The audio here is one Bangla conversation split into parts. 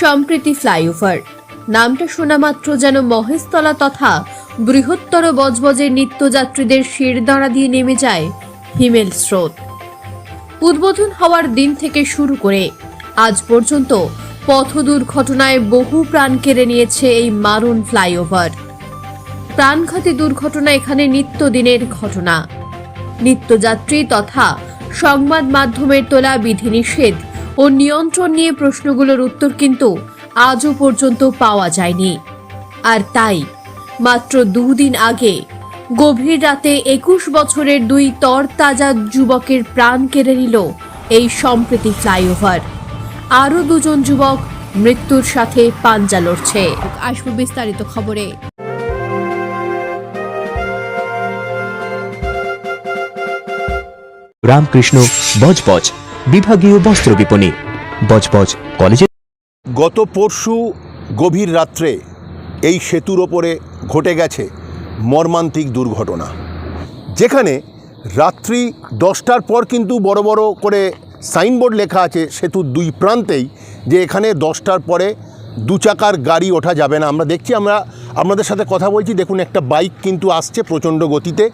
সম্প্রীতি ফ্লাইওভার। নামটা শোনা মাত্র যেন মহেশতলা তথা বৃহত্তর বজবজের নিত্যযাত্রীদের শিরদাঁড়া দিয়ে নেমে যায় হিমেল স্রোত। উদ্বোধন হওয়ার দিন থেকে শুরু করে আজ পর্যন্ত পথ দুর্ঘটনায় বহু প্রাণ কেড়ে নিয়েছে এই মারুন ফ্লাইওভার। প্রাণঘাতী দুর্ঘটনা এখানে নিত্যদিনের ঘটনা। নিত্যযাত্রী তথা সংবাদ মাধ্যমের তোলা বিধিনিষেধ ও নিয়ন্ত্রণ নিয়ে প্রশ্নগুলোর উত্তর কিন্তু আজও পর্যন্ত পাওয়া যায়নি। আর তাই, মাত্র দুদিন আগে, গভীর রাতে একুশ বছরের দুই তরতাজা যুবকের প্রাণ কেড়ে নিল এই সম্প্রীতি ফ্লাইওভার। আরও দুজন যুবক মৃত্যুর সাথে পাঞ্জা লড়ছে। আসব বিস্তারিত খবরে। রামকৃষ্ণ বজবজ। বিভাগীয় বস্ত্র বিপণী। বজবজ কলেজে গত পরশু গভীর রাত্রে এই সেতুর ওপরে ঘটে গেছে মর্মান্তিক দুর্ঘটনা। যেখানে রাত্রি দশটার পর কিন্তু বড় বড় করে সাইনবোর্ড লেখা আছে সেতুর দুই প্রান্তেই যে এখানে দশটার পরে দু চাকার গাড়ি ওঠা যাবে না। আমরা দেখছি, আমরা আপনাদের সাথে কথা বলছি। দেখুন, একটা বাইক কিন্তু আসছে প্রচণ্ড গতিতে।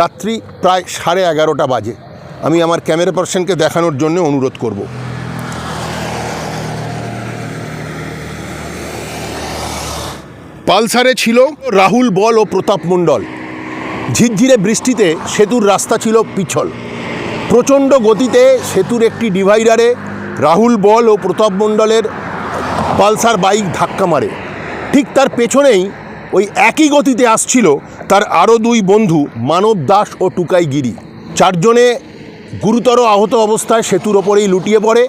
রাত্রি প্রায় সাড়ে এগারোটা বাজে। আমি আমার ক্যামেরা পার্সনকে দেখানোর জন্য অনুরোধ করব। পালসারে ছিল রাহুল বল ও প্রতাপ মণ্ডল। ঝিরঝিরে বৃষ্টিতে সেতুর রাস্তা ছিল পিছল। প্রচণ্ড গতিতে সেতুর একটি ডিভাইডারে রাহুল বল ও প্রতাপ মণ্ডলের পালসার বাইক ধাক্কা মারে। ঠিক তার পেছনেই ওই একই গতিতে আসছিল তার আরও দুই বন্ধু মানব দাস ও টুকাই গিরি। চারজনে গুরুতর আহত অবস্থায় সেতুর ওপরেই লুটিয়ে পড়ে।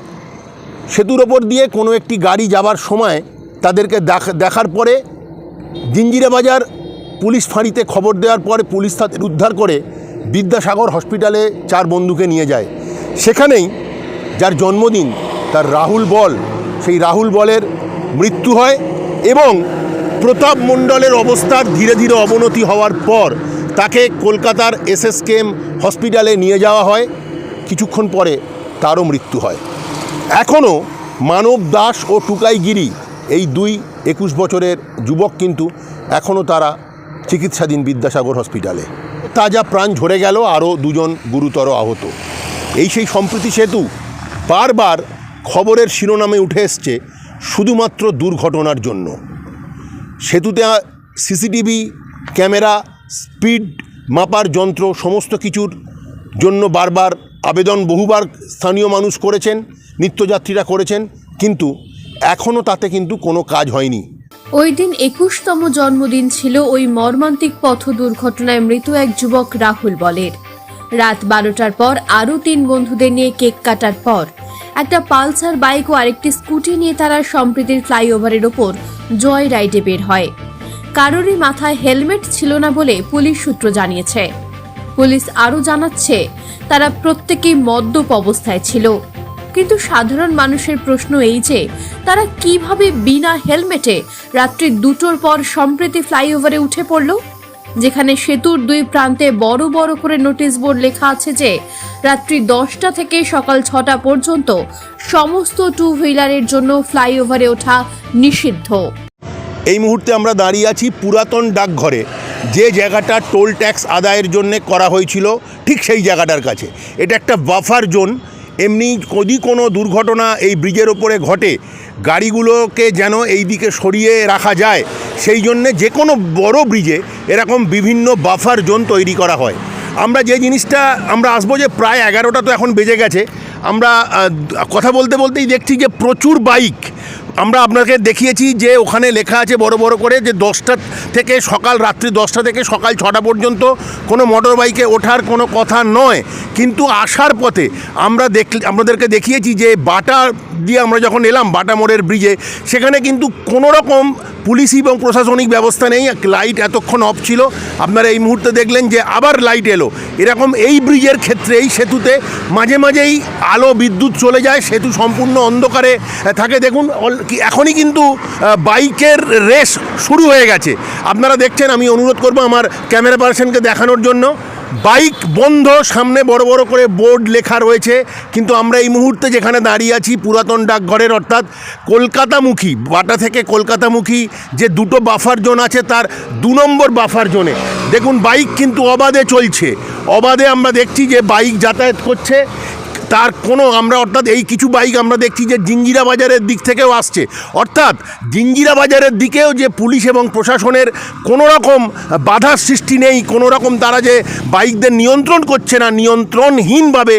সেতুর ওপর দিয়ে কোনো একটি গাড়ি যাবার সময় তাদেরকে দেখ- দেখার পরে জিঞ্জিরা বাজার পুলিশ ফাঁড়িতে খবর দেওয়ার পরে পুলিশ তাদের উদ্ধার করে বিদ্যাসাগর হসপিটালে চার বন্ধুকে নিয়ে যায়। সেখানেই যার জন্মদিন, তার রাহুল বল, সেই রাহুল বলের মৃত্যু হয় এবং প্রতাপ মণ্ডলের অবস্থার ধীরে ধীরে অবনতি হওয়ার পর তাকে কলকাতার এসএসকেএম হসপিটালে নিয়ে যাওয়া হয়। কিছুক্ষণ পরে তারও মৃত্যু হয়। এখনও মানব দাস ও টুকাইগিরি এই দুই একুশ বছরের যুবক কিন্তু এখনও তারা চিকিৎসাধীন বিদ্যাসাগর হসপিটালে। তাজা প্রাণ ঝরে গেল আরও দুজন গুরুতর আহত। এই সেই সম্প্রীতি সেতু বারবার খবরের শিরোনামে উঠে এসছে শুধুমাত্র দুর্ঘটনার জন্য। সেতুতে সিসিটিভি ক্যামেরা, স্পিড মাপার যন্ত্র সমস্ত কিছুর জন্য বারবার আবেদন বহুবার স্থানীয় মানুষ করেছেন, নিত্যযাত্রীরা করেছেন, কিন্তু এখনও তাতে কিন্তু কোনো কাজ হয়নি। ওই দিন একুশতম জন্মদিন ছিল ওই মর্মান্তিক পথ দুর্ঘটনায় মৃত এক যুবক রাহুল বলের। রাত বারোটার পর আরও তিন বন্ধুদের নিয়ে কেক কাটার পর একটা পালসার বাইক ও আরেকটি স্কুটি নিয়ে তারা সম্প্রীতির ফ্লাইওভারের ওপর জয় রাইডে বের হয়। কারোরই মাথায় হেলমেট ছিল না বলে পুলিশ সূত্র জানিয়েছে। পুলিশ আরও জানাচ্ছে, তারা প্রত্যেকেই মদ্যপ অবস্থায় ছিল। কিন্তু সাধারণ মানুষের প্রশ্ন এই যে, তারা কীভাবে বিনা হেলমেটে রাত্রি দুটোর পর সম্প্রতি ফ্লাইওভারে উঠে পড়ল? যেখানে সেতুর দুই প্রান্তে বড় বড় করে নোটিশ বোর্ড লেখা আছে যে, রাত্রি দশটা থেকে সকাল ছটা পর্যন্ত সমস্ত টু হুইলারের জন্য ফ্লাইওভারে ওঠা নিষিদ্ধ। এই মুহূর্তে আমরা দাঁড়িয়ে আছি পুরাতন ডাকঘরে। যে জায়গাটা টোল ট্যাক্স আদায়ের জন্য করা হয়েছিল, ঠিক সেই জায়গাটার কাছে। এটা একটা বাফার জোন। এমনি যদি কোনো দুর্ঘটনা এই ব্রিজের ওপরে ঘটে, গাড়িগুলোকে যেন এই দিকে সরিয়ে রাখা যায়, সেই জন্যে যে কোনো বড় ব্রিজে এরকম বিভিন্ন বাফার জোন তৈরি করা হয়। আমরা যে জিনিসটা, আমরা আসব যে প্রায় এগারোটা তো এখন বেজে গেছে। আমরা কথা বলতে বলতেই দেখছি যে প্রচুর বাইক আমরা আপনাকে দেখিয়েছি যে ওখানে লেখা আছে বড় বড় করে যে দশটা থেকে সকাল, রাত্রি দশটা থেকে সকাল ছটা পর্যন্ত কোনো মোটর বাইকে ওঠার কোনো কথা নয়। কিন্তু আসার পথে আমরা দেখ আপনাদেরকে দেখিয়েছি যে বাটা দিয়ে আমরা যখন এলাম, বাটা মোড়ের ব্রিজে সেখানে কিন্তু কোনো রকম পুলিশ এবং প্রশাসনিক ব্যবস্থা নেই। লাইট এতক্ষণ অফ ছিল। আপনারা এই মুহূর্তে দেখলেন যে আবার লাইট এলো। এরকম এই ব্রিজের ক্ষেত্রে, এই সেতুতে মাঝে মাঝেই আলো, বিদ্যুৎ চলে যায়। সেতু সম্পূর্ণ অন্ধকারে থাকে। দেখুন এখনই কিন্তু বাইকের রেস শুরু হয়ে গেছে। আপনারা দেখছেন, আমি অনুরোধ করব আমার ক্যামেরা পার্সনকে দেখানোর জন্য। বাইক বন্ধ, সামনে বড় বড় করে বোর্ড লেখা রয়েছে। কিন্তু আমরা এই মুহূর্তে যেখানে দাঁড়িয়ে আছি, পুরাতন ডাকঘরের, অর্থাৎ কলকাতামুখী, বাটা থেকে কলকাতামুখী, যে দুটো বাফার জোন আছে, তার দু নম্বর বাফার জোনে। দেখুন, বাইক কিন্তু অবাধে চলছে। অবাধে আমরা দেখছি যে বাইক যাতায়াত করছে। তার কোনো আমরা অর্থাৎ এই কিছু বাইক আমরা দেখছি যে জিঞ্জিরা বাজারের দিক থেকেও আসছে। অর্থাৎ জিঞ্জিরা বাজারের দিকেও যে পুলিশ এবং প্রশাসনের কোনো রকম বাধার সৃষ্টি নেই, কোনো রকম তারা যে বাইকদের নিয়ন্ত্রণ করছে না, নিয়ন্ত্রণহীনভাবে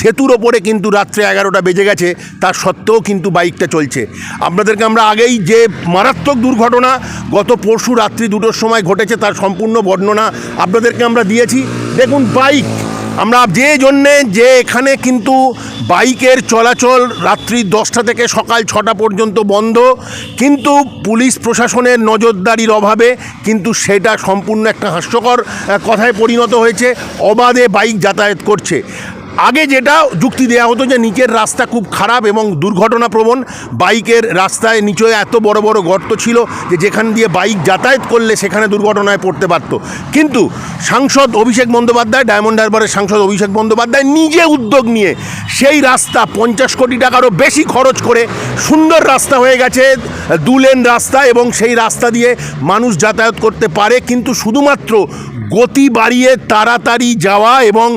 সেতুর ওপরে কিন্তু রাত্রে এগারোটা বেজে গেছে তার সত্ত্বেও কিন্তু বাইকটা চলছে। আপনাদেরকে আমরা আগেই যে মারাত্মক দুর্ঘটনা গত পরশু রাত্রি দুটোর সময় ঘটেছে তার সম্পূর্ণ বর্ণনা আপনাদেরকে আমরা দিয়েছি। দেখুন বাইক আমরা যে জন্যে যে এখানে কিন্তু বাইকের চলাচল রাত্রি দশটা থেকে সকাল ছটা পর্যন্ত বন্ধ, কিন্তু পুলিশ প্রশাসনের নজরদারির অভাবে কিন্তু সেটা সম্পূর্ণ একটা হাস্যকর কথায় পরিণত হয়েছে। অবাধে বাইক যাতায়াত করছে। আগে যেটা যুক্তি দেওয়া হতো যে নিচের রাস্তা খুব খারাপ এবং দুর্ঘটনাপ্রবণ, বাইকের রাস্তায় নিচে এত বড় বড় গর্ত ছিল যে যেখান দিয়ে বাইক যাতায়াত করলে সেখানে দুর্ঘটনায় পড়তে পারত। কিন্তু সাংসদ অভিষেক বন্দ্যোপাধ্যায়, ডায়মন্ড হারবারের সাংসদ অভিষেক বন্দ্যোপাধ্যায় নিজে উদ্যোগ নিয়ে সেই রাস্তা পঞ্চাশ কোটি টাকারও বেশি খরচ করে সুন্দর রাস্তা হয়ে গেছে, দু লেন রাস্তা এবং সেই রাস্তা দিয়ে মানুষ যাতায়াত করতে পারে। কিন্তু শুধুমাত্র গতি বাড়িয়ে তাড়াতাড়ি যাওয়া এবং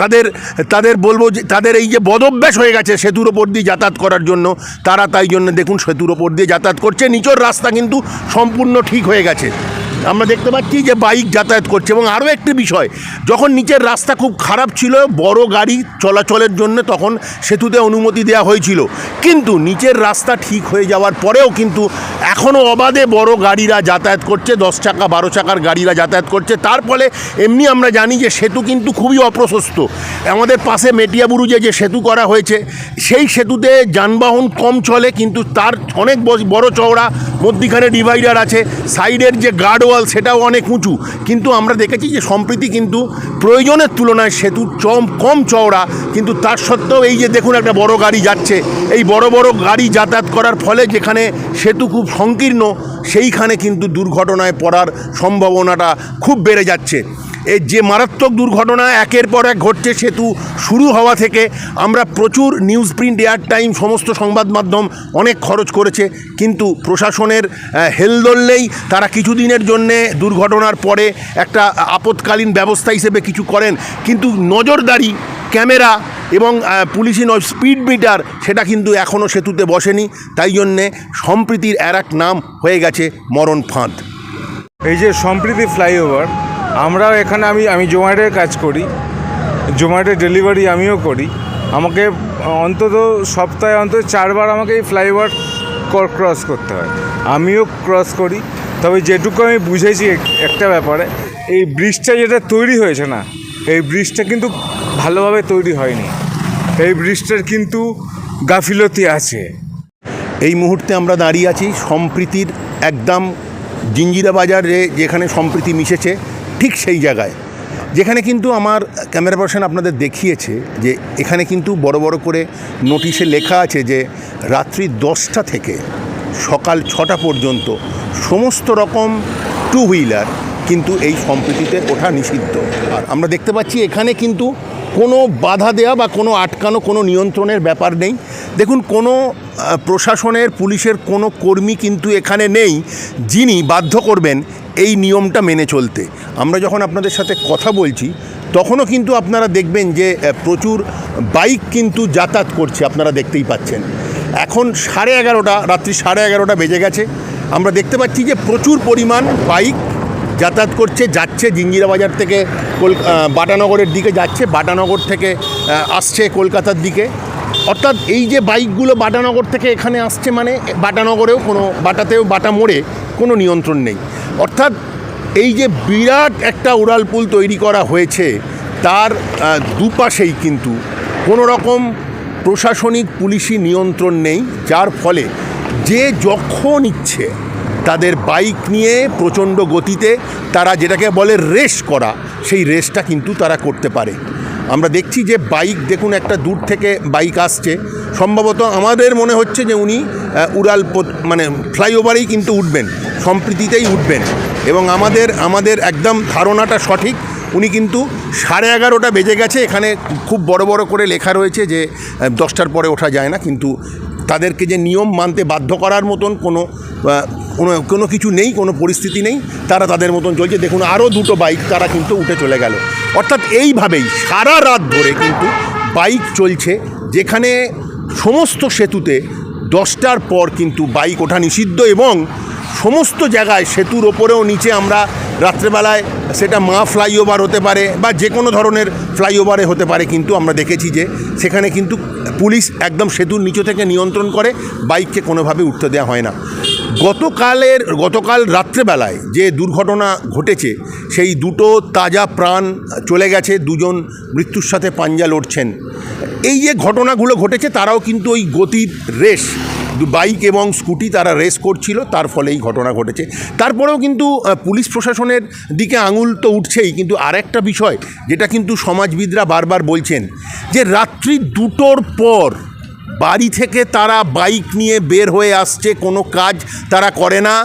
তাদের তাদের বলব যে, তাদের এই যে বদভ্যাস হয়ে গেছে সেতুর ওপর দিয়ে যাতায়াত করার জন্য, তারা তাই জন্য দেখুন সেতুর ওপর দিয়ে যাতায়াত করছে। নিচের রাস্তা কিন্তু সম্পূর্ণ ঠিক হয়ে গেছে। আমরা দেখতে পাচ্ছি যে বাইক যাতায়াত করছে এবং আরও একটি বিষয়, যখন নিচের রাস্তা খুব খারাপ ছিল, বড় গাড়ি চলাচলের জন্য তখন সেতুতে অনুমতি দেওয়া হয়েছিল। কিন্তু নিচের রাস্তা ঠিক হয়ে যাওয়ার পরেও কিন্তু এখনও অবাধে বড় গাড়িরা যাতায়াত করছে, দশ চাকা, বারো চাকার গাড়িরা যাতায়াত করছে। তার ফলে এমনি আমরা জানি যে সেতু কিন্তু খুবই অপ্রশস্ত। আমাদের পাশে মেটিয়াবুরুজে যে সেতু করা হয়েছে, সেই সেতুতে যানবাহন কম চলে, কিন্তু তার অনেক বড়- চওড়া মধ্যিখানে ডিভাইডার আছে সাইডের যে গার্ডওয়াল সেটাও অনেক উঁচু। কিন্তু আমরা দেখেছি যে সম্প্রীতি কিন্তু প্রয়োজনের তুলনায় সেতু চম, কম চওড়া, কিন্তু তার সত্ত্বেও এই যে দেখুন একটা বড় গাড়ি যাচ্ছে। এই বড় বড় গাড়ি যাতায়াত করার ফলে যেখানে সেতু খুব সংকীর্ণ, সেইখানে কিন্তু দুর্ঘটনায় পড়ার সম্ভাবনাটা খুব বেড়ে যাচ্ছে। এই যে মারাত্মক দুর্ঘটনা একের পর এক ঘটছে সেতু শুরু হওয়া থেকে আমরা প্রচুর নিউজ প্রিন্ট এয়ার টাইম সমস্ত সংবাদ মাধ্যম অনেক খরচ করেছে। কিন্তু প্রশাসনের আহ, হেলদোললেই তারা কিছুদিনের জন্যে দুর্ঘটনার পরে একটা আপৎকালীন ব্যবস্থা হিসেবে কিছু করেন। কিন্তু নজরদারি ক্যামেরা এবং পুলিশি নয় স্পিড মিটার সেটা কিন্তু এখনও সেতুতে বসেনি। তাই জন্যে সম্প্রীতির আর এক নাম হয়ে গেছে মরণ ফাঁদ। এই যে সম্প্রীতি ফ্লাইওভার আমরাও এখানে আমি আমি জোম্যাটোয় কাজ করি জোম্যাটো ডেলিভারি আমিও করি। আমাকে অন্তত সপ্তাহে অন্তত চারবার আমাকে এই ফ্লাইওভার ক্রস করতে হয়। আমিও ক্রস করি। তবে যেটুকু আমি বুঝেছি এক- একটা ব্যাপারে, এই ব্রিজটা যেটা তৈরি হয়েছে না, এই ব্রিজটা কিন্তু ভালোভাবে তৈরি হয়নি। এই ব্রিজটার কিন্তু গাফিলতি আছে। এই মুহূর্তে আমরা দাঁড়িয়ে আছি সম্প্রীতির একদম জিঞ্জিরা বাজারে, যেখানে সম্প্রীতি মিশেছে। ঠিক সেই জায়গায়। যেখানে কিন্তু আমার ক্যামেরা পার্সন আপনাদের দেখিয়েছে যে এখানে কিন্তু বড় বড় করে নোটিশে লেখা আছে যে রাত্রি দশটা থেকে সকাল ছটা পর্যন্ত সমস্ত রকম টু হুইলার কিন্তু এই সম্প্রীতিতে ওঠা নিষিদ্ধ। আর আমরা দেখতে পাচ্ছি এখানে কিন্তু কোনো বাধা দেওয়া বা কোনো আটকানো, কোনো নিয়ন্ত্রণের ব্যাপার নেই। দেখুন, কোনো প্রশাসনের, পুলিশের কোনো কর্মী কিন্তু এখানে নেই যিনি বাধ্য করবেন এই নিয়মটা মেনে চলতে। আমরা যখন আপনাদের সাথে কথা বলছি, তখনও কিন্তু আপনারা দেখবেন যে প্রচুর বাইক কিন্তু যাতায়াত করছে, আপনারা দেখতেই পাচ্ছেন। এখন সাড়ে এগারোটা, রাত্রি সাড়ে এগারোটা বেজে গেছে। আমরা দেখতে পাচ্ছি যে প্রচুর পরিমাণ বাইক যাতায়াত করছে, যাচ্ছে জিঞ্জিরা বাজার থেকে কল বাটানগরের দিকে যাচ্ছে, বাটানগর থেকে আসছে কলকাতার দিকে। অর্থাৎ এই যে বাইকগুলো বাটানগর থেকে এখানে আসছে মানে বাটানগরেও কোনো, বাটাতেও বাটা মোড়ে কোনো নিয়ন্ত্রণ নেই। অর্থাৎ এই যে বিরাট একটা উড়ালপুল তৈরি করা হয়েছে, তার দুপাশেই কিন্তু কোনো রকম প্রশাসনিক পুলিশি নিয়ন্ত্রণ নেই, যার ফলে যে যখন ইচ্ছে তাদের বাইক নিয়ে প্রচণ্ড গতিতে তারা যেটাকে বলে রেস করা, সেই রেসটা কিন্তু তারা করতে পারে। আমরা দেখছি যে বাইক, দেখুন একটা দূর থেকে বাইক আসছে। সম্ভবত আমাদের মনে হচ্ছে যে উনি উড়াল মানে ফ্লাইওভারেই কিন্তু উঠবেন, সম্প্রীতিতেই উঠবেন। এবং আমাদের আমাদের একদম ধারণাটা সঠিক, উনি কিন্তু সাড়ে এগারোটা বেজে গেছে। এখানে খুব বড় বড় করে লেখা রয়েছে যে দশটার পরে ওঠা যায় না, কিন্তু তাদেরকে যে নিয়ম মানতে বাধ্য করার মতন কোনো কোনো কোনো কিছু নেই, কোনো পরিস্থিতি নেই, তারা তাদের মতন চলছে। দেখুন আরও দুটো বাইক তারা কিন্তু উঠে চলে গেল। অর্থাৎ এইভাবেই সারা রাত ধরে কিন্তু বাইক চলছে, যেখানে সমস্ত সেতুতে দশটার পর কিন্তু বাইক ওঠা নিষিদ্ধ এবং সমস্ত জায়গায় সেতুর ওপরেও নিচে আমরা রাত্রেবেলায় সেটা মা ফ্লাইওভার হতে পারে বা যে কোনো ধরনের ফ্লাইওভারে হতে পারে কিন্তু আমরা দেখেছি যে সেখানে কিন্তু পুলিশ একদম সেতুর নিচে থেকে নিয়ন্ত্রণ করে বাইককে কোনোভাবে উঠতে দেওয়া হয় না। গতকালের, গতকাল রাত্রেবেলায় যে দুর্ঘটনা ঘটেছে, সেই দুটো তাজা প্রাণ চলে গেছে, দুজন মৃত্যুর সাথে পাঞ্জা লড়ছেন। এই যে ঘটনাগুলো ঘটেছে, তারাও কিন্তু ওই গতির রেস বাইক এবং স্কুটি তারা রেস করছিল, তার ফলে এই ঘটনা ঘটেছে। তারপরেও কিন্তু পুলিশ প্রশাসনের দিকে আঙুল তো উঠছেই, কিন্তু আরেকটা বিষয় যেটা কিন্তু সমাজবিদরা বারবার বলছেন, যে রাত্রি দুটোর পর বাড়ি থেকে তারা বাইক নিয়ে বের হয়ে আসছে, কোনো কাজ তারা করে না।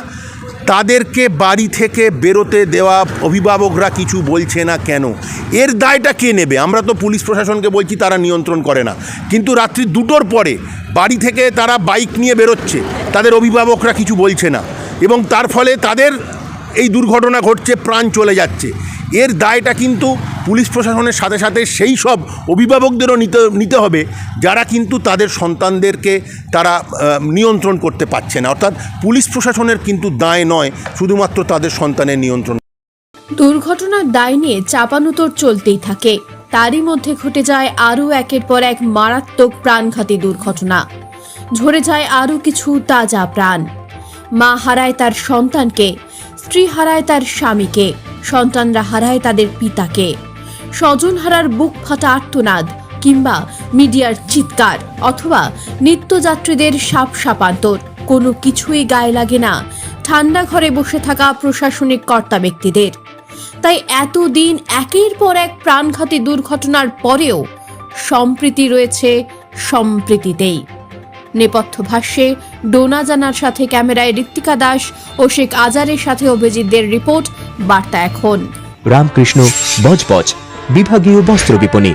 তাদেরকে বাড়ি থেকে বেরোতে দেওয়া অভিভাবকরা কিছু বলছে না কেন? এর দায়টা কে নেবে? আমরা তো পুলিশ প্রশাসনকে বলছি তারা নিয়ন্ত্রণ করে না। কিন্তু রাত্রি দুটোর পরে বাড়ি থেকে তারা বাইক নিয়ে বেরোচ্ছে, তাদের অভিভাবকরা কিছু বলছে না। এবং তার ফলে তাদের এই দুর্ঘটনা ঘটছে, প্রাণ চলে যাচ্ছে। এর দায়টা কিন্তু পুলিশ প্রশাসনের সাথে সাথে সেই সব অভিভাবকদেরও নিতে নিতে হবে, যারা কিন্তু তাদের সন্তানদেরকে তারা নিয়ন্ত্রণ করতে পারছে না। অর্থাৎ পুলিশ প্রশাসনের কিন্তু দায় নয়, শুধুমাত্র তাদের সন্তানের নিয়ন্ত্রণ। দুর্ঘটনার দায় নিয়ে চাপানুতর চলতেই থাকে। তারই মধ্যে ঘটে যায় আরও একের পর এক মারাত্মক প্রাণঘাতী দুর্ঘটনা। ঝরে যায় আরও কিছু তাজা প্রাণ। মা হারায় তার সন্তানকে, স্ত্রী হারায় তার স্বামীকে, সন্তানরা হারায় তাদের পিতাকে। স্বজন হারার বুক ফাটা আর্তনাদ কিংবা মিডিয়ার চিৎকার অথবা নিত্যযাত্রীদের সাপ সাপান্তর। কোনো কিছুই গায়ে লাগে না। ঠান্ডা ঘরে বসে থাকা প্রশাসনিক কর্তা ব্যক্তিদের। তাই এতদিন একের পর এক প্রাণঘাতী দুর্ঘটনার পরেও সম্প্রীতি রয়েছে সম্প্রীতিতেই। নেপথ্য ভাষ্যে ডোনা জানার সাথে ক্যামেরায় ঋত্বিকা দাস ও শেখ আজারের সাথে অভিজিৎদের রিপোর্ট, বার্তা এখন। রামকৃষ্ণ, বজবজ। বিভাগীয় বস্ত্র বিপণী।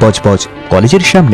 বজবজ কলেজের সামনে।